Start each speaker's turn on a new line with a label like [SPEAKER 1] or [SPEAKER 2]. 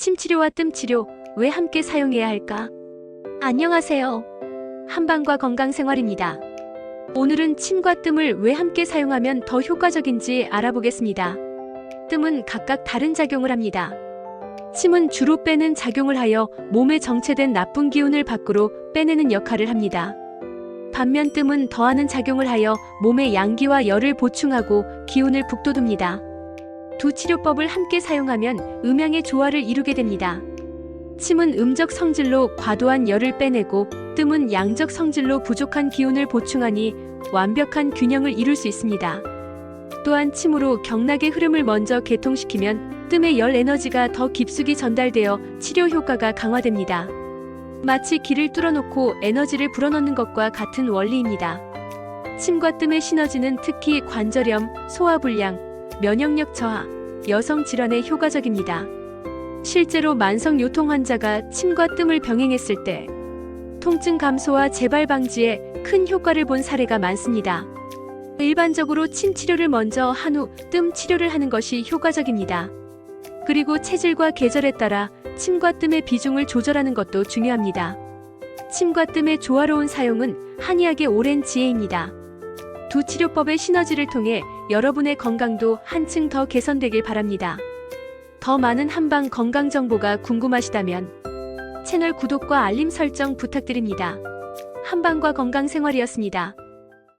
[SPEAKER 1] 침치료와 뜸치료 왜 함께 사용해야 할까? 안녕하세요. 한방과 건강생활입니다. 오늘은 침과 뜸을 왜 함께 사용하면 더 효과적인지 알아보겠습니다. 뜸은 각각 다른 작용을 합니다. 침은 주로 빼는 작용을 하여 몸에 정체된 나쁜 기운을 밖으로 빼내는 역할을 합니다. 반면 뜸은 더하는 작용을 하여 몸의 양기와 열을 보충하고 기운을 북돋웁니다. 두 치료법을 함께 사용하면 음양의 조화를 이루게 됩니다. 침은 음적 성질로 과도한 열을 빼내고 뜸은 양적 성질로 부족한 기운을 보충하니 완벽한 균형을 이룰 수 있습니다. 또한 침으로 경락의 흐름을 먼저 개통시키면 뜸의 열 에너지가 더 깊숙이 전달되어 치료 효과가 강화됩니다. 마치 길을 뚫어놓고 에너지를 불어넣는 것과 같은 원리입니다. 침과 뜸의 시너지는 특히 관절염, 소화불량, 면역력 저하, 여성 질환에 효과적입니다. 실제로 만성 요통 환자가 침과 뜸을 병행했을 때 통증 감소와 재발 방지에 큰 효과를 본 사례가 많습니다. 일반적으로 침 치료를 먼저 한 후 뜸 치료를 하는 것이 효과적입니다. 그리고 체질과 계절에 따라 침과 뜸의 비중을 조절하는 것도 중요합니다. 침과 뜸의 조화로운 사용은 한의학의 오랜 지혜입니다. 두 치료법의 시너지를 통해 여러분의 건강도 한층 더 개선되길 바랍니다. 더 많은 한방 건강 정보가 궁금하시다면 채널 구독과 알림 설정 부탁드립니다. 한방과 건강 생활이었습니다.